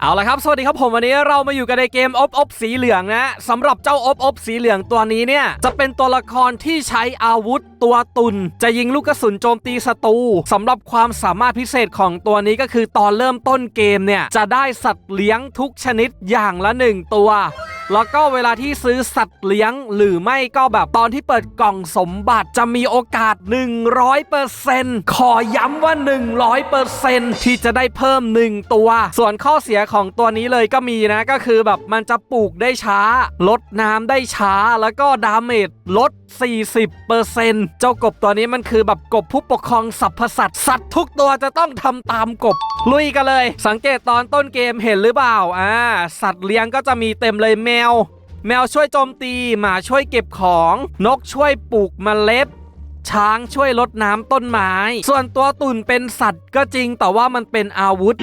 เอาละครับ สวัสดีครับผมวันนี้เรามาอยู่กันในเกมอบอบสีเหลืองนะสำหรับเจ้าอบอบสีเหลืองตัวนี้เนี่ย จะเป็นตัวละครที่ใช้อาวุธตัวตุน จะยิงลูกกระสุนโจมตีศัตรูสำหรับความสามารถพิเศษของตัวนี้ก็คือตอนเริ่มต้นเกมเนี่ย จะได้สัตว์เลี้ยงทุกชนิดอย่างละหนึ่งตัว แล้วก็เวลาที่ซื้อสัตว์เลี้ยง หรือไม่ก็แบบตอนที่เปิดกล่องสมบัติจะมีโอกาส 100%ขอย้ำว่า 100%ที่จะได้เพิ่ม 1 ตัว ส่วนข้อเสียของตัวนี้เลยก็มีนะก็คือแบบมันจะปลูกได้ช้า ลดน้ำได้ช้าแล้วก็ดาเมจลด 40%เจ้ากบตัวนี้มันคือแบบกบผู้ปกครองสรรพสัตว์สัตว์ทุกตัวจะต้องทำตามกบ ลุยกันเลย สังเกตตอนต้นเกมเห็นหรือเปล่าอ่าสัตว์เลี้ยงก็จะมีเต็มเลยแมว แมวช่วยโจมตี หมาช่วยเก็บของ นกช่วยปลูกเมล็ด ช้างช่วยลดน้ำต้นไม้ ส่วนตัวตุ่นเป็นสัตว์ก็จริงแต่ว่ามันเป็นอาวุธ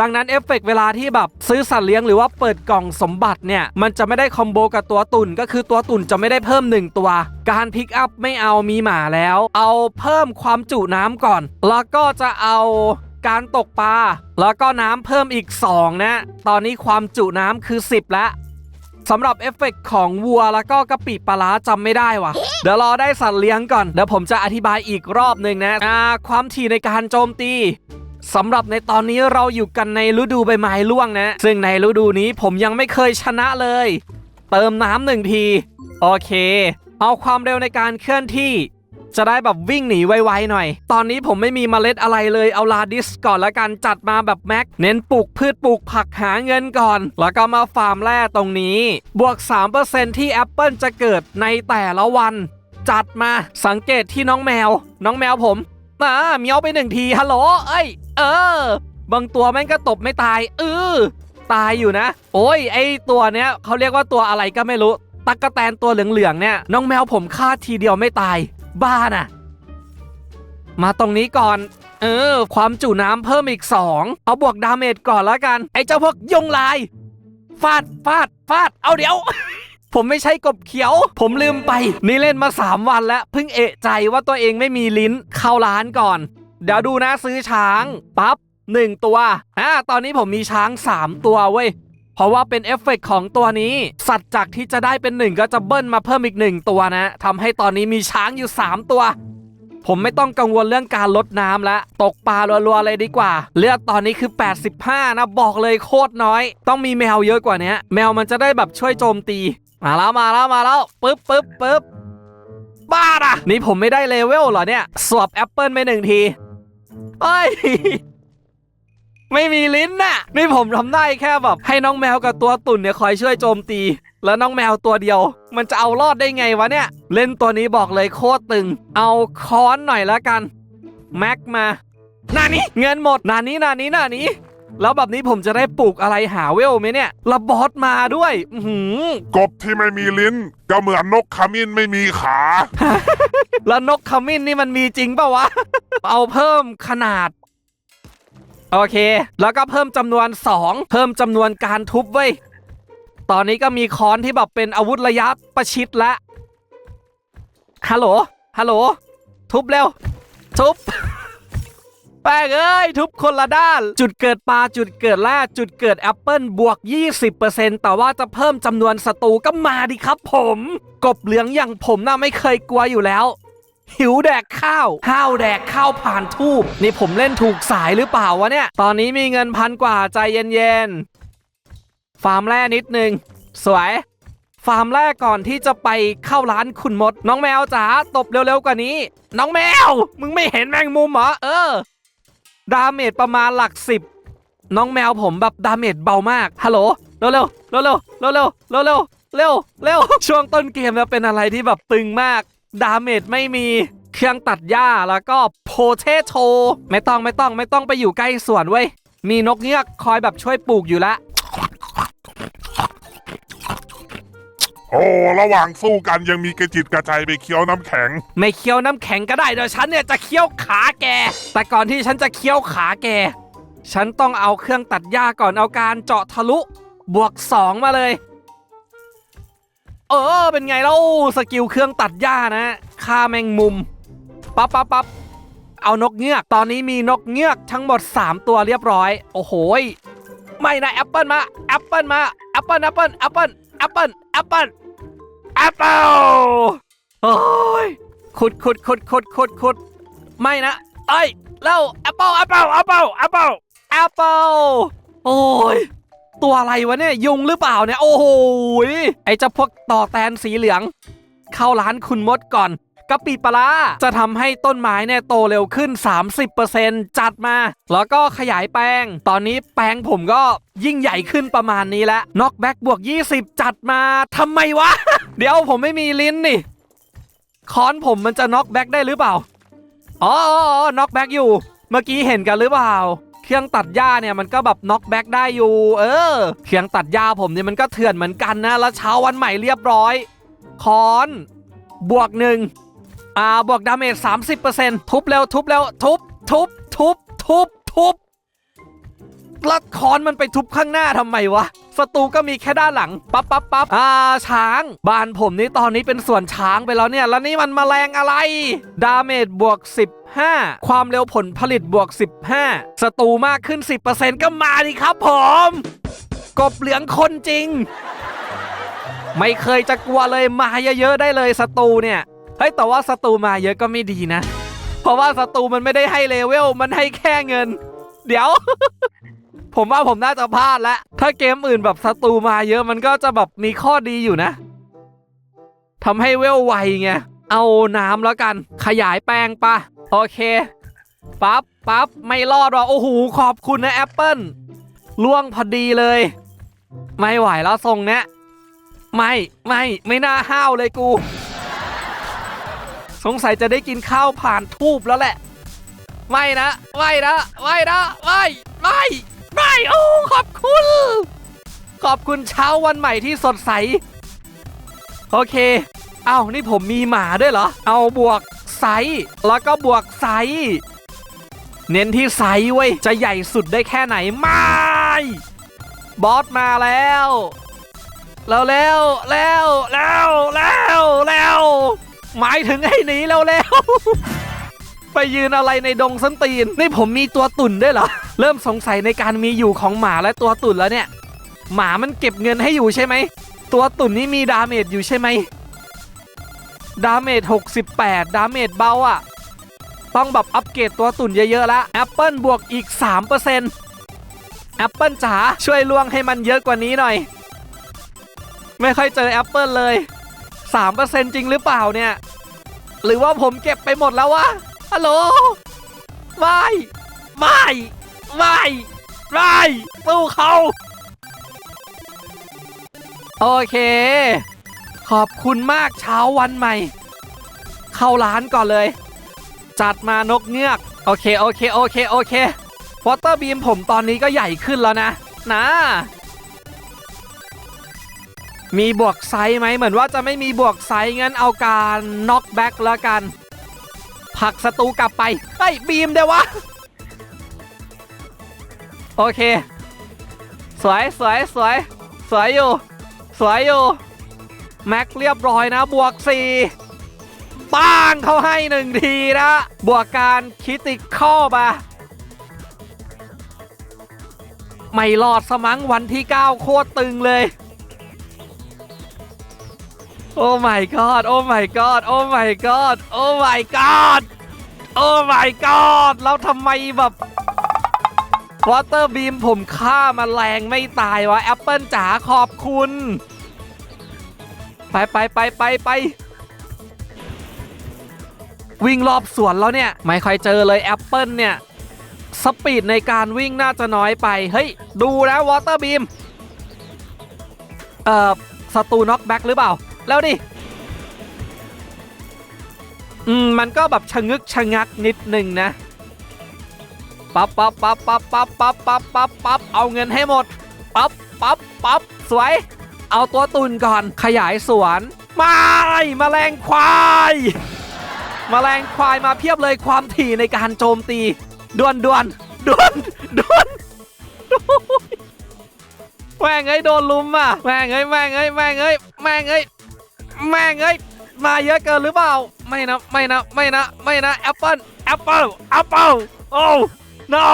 ดังนั้นเอฟเฟกต์เวลาที่แบบซื้อสัตว์เลี้ยงหรือว่าเปิดกล่องสมบัติเนี่ย มันจะไม่ได้คอมโบกับตัวตุ่นก็คือตัวตุ่นจะไม่ได้เพิ่ม 1 ตัว การพิกอัพไม่เอามีหมาแล้ว เอาเพิ่มความจุน้ำก่อน แล้วก็จะเอาการตกปลาแล้วก็น้ำเพิ่มอีก 2 นะ ตอนนี้ความจุน้ำคือ 10 แล้ว สำหรับเอฟเฟกต์ของวัวแล้วก็กะปิปลาร้าจำไม่ได้ว่ะเดี๋ยวรอได้สัตว์เลี้ยงก่อน เดี๋ยวผมจะอธิบายอีกรอบหนึ่งนะอ่าความถี่ในการโจมตีสำหรับในตอนนี้เราอยู่กันในฤดูใบไม้ร่วงนะ ซึ่งในฤดูนี้ผมยังไม่เคยชนะเลย เติมน้ำหนึ่งที โอเค เอาความเร็วในการเคลื่อนที่ จะได้แบบวิ่งหนีไวๆหน่อย ตอนนี้ผมไม่มีเมล็ดอะไรเลย เอาลาดิสก่อนละกันจัดมาแบบแม็ก เน้นปลูกพืชปลูกผักหาเงินก่อน แล้วก็มาฟาร์มแร่ตรงนี้ บวก 3%ที่แอปเปิลจะเกิดในแต่ละวัน จัดมาสังเกตที่น้องแมว น้องแมวผมอ่าเมียวไปหนึ่งทีฮัลโหลเอ้ย เออ บางตัวแม่งก็ตบไม่ตายเออตายอยู่นะ โอ้ยไอตัวเนี้ยเขาเรียกว่าตัวอะไรก็ไม่รู้ ตักกะแตนตัวเหลืองๆเนี่ย น้องแมวผมฆ่าทีเดียวไม่ตาย บ้าน่ะ มาตรงนี้ก่อน เออ ความจุน้ำเพิ่มอีก 2 เอาบวกดาเมจก่อนแล้วกัน ไอ้เจ้าพวกยงลาย ฟาดฟาดฟาด เอาเดี๋ยว ผมไม่ใช่กบเขียว ผมลืมไป นี่เล่นมา 3 วันแล้ว เพิ่งเอะใจว่าตัวเองไม่มีลิ้น เข้าร้านก่อน เดี๋ยวดูนะซื้อช้าง ปั๊บ1ตัว อ่า ตอนนี้ผมมีช้าง 3 ตัวเว้ย เพราะว่าเป็นเอฟเฟกต์ของตัวนี้ สัตว์จากที่จะได้เป็นหนึ่งก็จะเบิ้ลมาเพิ่มอีกหนึ่งตัวนะทำให้ตอนนี้มีช้างอยู่ 3 ตัว ผมไม่ต้องกังวลเรื่องการลดน้ำแล้วตกปลารัวๆเลยดีกว่า เลือดตอนนี้คือ 85 นะบอกเลยโคตรน้อย ต้องมีแมวเยอะกว่านี้แมวมันจะได้แบบช่วยโจมตี มาแล้วมาแล้วมาแล้วปึ๊บปึ๊บปึ๊บบ้าอะนี่ผมไม่ได้เลเวลเหรอเนี่ยสวบแอปเปิลไปหนึ่งทีเอ้ย ไม่มีลิ้นน่ะ นี่ผมทำได้แค่แบบให้น้องแมวกับตัวตุ่นเนี่ยคอยช่วยโจมตี แล้วน้องแมวตัวเดียว มันจะเอารอดได้ไงวะเนี่ย เล่นตัวนี้บอกเลยโคตรตึง เอาค้อนหน่อยแล้วกัน แม็กมานานี้เงินหมดนานี้นานี้นานี้แล้วแบบนี้ผมจะได้ปลูกอะไรหาเวลไหมเนี่ยและบอสมาด้วย อือหือกบที่ไม่มีลิ้น ก็เหมือนนกขมิ้นไม่มีขา แล้วนกขมิ้นนี่มันมีจริงเปล่าวะ เอาเพิ่มขนาด โอเค แล้วก็เพิ่มจำนวน 2 เพิ่มจำนวนการทุบเว้ย ตอนนี้ก็มีค้อนที่แบบเป็นอาวุธระยะประชิดแล้วฮัลโหล ฮัลโหล ทุบเร็ว ทุบ แป้งเอ้ย ทุบคนละด้าน จุดเกิดปลา จุดเกิดแร่จุดเกิดแอปเปิลบวก 20%แต่ว่าจะเพิ่มจำนวนศัตรูก็มาดิครับผม กบเหลืองอย่างผมน่ะไม่เคยกลัวอยู่แล้ว หิวแดกข้าว ข้าวแดกข้าวผ่านทูบนี่ผมเล่นถูกสายหรือเปล่าวะเนี่ย ตอนนี้มีเงินพันกว่าใจเย็นๆ ฟาร์มแร่นิดนึง สวย ฟาร์มแรกก่อนที่จะไปเข้าร้านคุณมด น้องแมวจ๋าตบเร็วๆกว่านี้ น้องแมว มึงไม่เห็นแมงมุมเหรอ เออ ดาเมจประมาณหลักสิบ น้องแมวผมแบบดาเมจเบามาก ฮัลโหล เร็วๆ เร็วๆ เร็วๆ เร็วๆ เร็วๆเร็วเร็วเร็วช่วงต้นเกมเนี่ยเป็นอะไรที่แบบตึงมาก ดาเมจไม่มีเครื่องตัดหญ้าแล้วก็โพเทโชไม่ต้องไม่ต้องไม่ต้องไปอยู่ใกล้สวนเว้ยมีนกเงือกคอยแบบช่วยปลูกอยู่ละโอ้ระหว่างสู้กันยังมีกระจิตกระใจไปเคี้ยวน้ำแข็ง ไม่เคี้ยวน้ำแข็งก็ได้เดี๋ยวฉันเนี่ยจะเคี้ยวขาแก แต่ก่อนที่ฉันจะเคี้ยวขาแก ฉันต้องเอาเครื่องตัดหญ้าก่อนเอาการเจาะทะลุ บวก 2 มาเลย เออ เป็นไงแล้วสกิลเครื่องตัดหญ้านะฆ่าแมงมุม ปั๊บปั๊บปั๊บเอานกเงือก ตอนนี้มีนกเงือกทั้งหมด 3 ตัวเรียบร้อย โอ้โหไม่นะแอปเปิลมาแอปเปิลมาแอปเปิลแอปเปิลแอปเปิลแอปเปิลแอปเปิลแอปเปิลโอ้ยขุดขุดขุดขุดขุดขุดไม่นะเอ้ยแล้วแอปเปิลแอปเปิลแอปเปิลแอปเปิลแอปเปิลโอ้ย ตัวอะไรวะเนี่ยยุงหรือเปล่าเนี่ยโอ้โหไอเจ้าพวกต่อแตนสีเหลือง เข้าร้านคุณมดก่อนกะปิปลาจะทำให้ต้นไม้เนี่ยโตเร็วขึ้น 30%จัดมา แล้วก็ขยายแปลง ตอนนี้แปลงผมก็ยิ่งใหญ่ขึ้นประมาณนี้แล้วน็อกแบ็กบวก 20 จัดมาทำไมวะ เดี๋ยวผมไม่มีลิ้นนี่ค้อนผมมันจะน็อกแบ็กได้หรือเปล่า อ๋อน็อกแบ็กอยู่ เมื่อกี้เห็นกันหรือเปล่า เครื่องตัดหญ้าเนี่ยมันก็แบบน็อกแบ็กได้อยู่ เออ เครื่องตัดหญ้าผมเนี่ยมันก็เถื่อนเหมือนกันนะ แล้วเช้าวันใหม่เรียบร้อย คอน บวกหนึ่งอ่า บวกดาเมจสามสิบเปอร์เซ็นต์ทุบแล้วทุบแล้วทุบ ทุบ ทุบ ทุบ ทุบแล้วคอนมันไปทุบข้างหน้าทำไมวะ ศัตรูก็มีแค่ด้านหลังปั๊บปั๊บปั๊บอ่าช้าง บ้านผมนี่ตอนนี้เป็นส่วนช้างไปแล้วเนี่ย แล้วนี่มันมแมลงอะไร ดาเมจบวก15ความเร็วผลผลิตบวก 15ศัตรูมากขึ้น 10%ก็มาดิครับผม กบเหลืองคนจริง ไม่เคยจะกลัวเลยมาเยอะๆได้เลยศัตรูเนี่ย เฮ้ยแต่ว่าศัตรูมาเยอะก็ไม่ดีนะ เพราะว่าศัตรูมันไม่ได้ให้เลเวล มันให้แค่เงิน เดี๋ยว ผมว่าผมน่าจะพลาดแล้วถ้าเกมอื่นแบบศัตรูมาเยอะมันก็จะแบบมีข้อดีอยู่นะทำให้เวลไวไงเอาน้ำแล้วกัน ขยายแปลงปะโอเคปั๊บปั๊บไม่รอดว่ะโอ้โหขอบคุณนะแอปเปิลล่วงพอดีเลย ไม่ไหวแล้วทรงเนี้ยไม่ไม่ไม่น่าห้าวเลยกู สงสัยจะได้กินข้าวผ่านทูบแล้วแหละ ไม่นะไม่นะไม่นะไม่ไม่ ไม่โอ้ ขอบคุณ ขอบคุณเช้าวันใหม่ที่สดใส โอเค เอ้านี่ผมมีหมาด้วยเหรอ เอาบวกไซส์แล้วก็บวกไซส์เน้นที่ไซส์เว้ย จะใหญ่สุดได้แค่ไหน ไม่บอสมาแล้ว แล้วแล้วแล้วแล้วแล้วแล้วหมายถึงให้หนีแล้วแล้ว ไปยืนอะไรในดงสันตีน นี่ผมมีตัวตุ่นด้วยเหรอ เริ่มสงสัยในการมีอยู่ของหมาและตัวตุ่นแล้วเนี่ย หมามันเก็บเงินให้อยู่ใช่ไหม ตัวตุ่นนี่มีดาเมจอยู่ใช่ไหม ดาเมจ 68 ดาเมจเบาอะต้องแบบอัปเกรดตัวตุ่นเยอะๆล้วแอปเปิลบวกอีก 3%แอปเปิลจ๋าช่วยล่วงให้มันเยอะกว่านี้หน่อย ไม่ค่อยเจอแอปเปิลเลย 3%จริงหรือเปล่าเนี่ย หรือว่าผมเก็บไปหมดแล้ววะ ฮัลโหล ไม่ ไม่ ไม่ ไม่สู้เขา โอเค ขอบคุณมากเช้าวันใหม่ เข้าร้านก่อนเลย จัดมานกเงือก โอเค โอเค โอเค โอเควอเตอร์บีมผมตอนนี้ก็ใหญ่ขึ้นแล้วนะ นะ มีบวกไซส์ไหมเหมือนว่าจะไม่มีบวกไซส์งั้นเอาการน็อกแบ็กแล้วกัน ผักศัตรูกลับไปเฮ้ยบีมเดียววะ โอเค สวยสวยสวยสวยอยู่ สวยอยู่ แม็กเรียบร้อยนะ บวก 4ป้างเขาให้หนึ่งทีนะ บวกการคิติคอมาไม่รอดสมังวันที่ 9 โคตรตึงเลย โอ้ my god โอ้ my god โอ้ my god โอ้ my god โอ้ my god แล้วทำไมแบบวอเตอร์บีมผมฆ่ามาแรงไม่ตายวะแอปเปิลจ๋าขอบคุณ ไปไปไปไปไปวิ่งรอบสวนแล้วเนี่ย ไม่ค่อยเจอเลยแอปเปิลเนี่ย สปีดในการวิ่งน่าจะน้อยไป เฮ้ย ดูนะวอเตอร์บีม เอ่อศัตรูน็อกแบ็กหรือเปล่า แล้วดิอืมมันก็แบบชะงึกชะงักนิดหนึ่งนะปั๊บปั๊บปั๊บปั๊บปั๊บปั๊บปั๊บปั๊บปั๊บเอาเงินให้หมดปั๊บปั๊บปั๊บสวย เอาตัวตุนก่อนขยายสวนไม่มแมลงควายมแมลงควายมาเพียบเลยความถี่ในการโจมตีดวนดวนดวนดวนแม่งเอ้ยโดนลุมอะแม่งเอ้ยแม่งเอ้ยแม่งเอ้ยแม่งเอ้ย แม่งเอ้ยมาเยอะเกินหรือเปล่า ไม่นะ ไม่นะ ไม่นะ ไม่นะแอปเปิลแอปเปิลแอปเปิลโอ้ no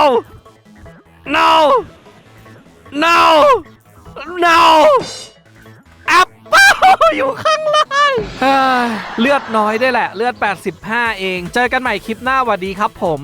no no no แอปเปิลอยู่ข้างล่างเลือดน้อยได้แหละ เลือด 85 เอง เจอกันใหม่คลิปหน้าหวัสดีครับผม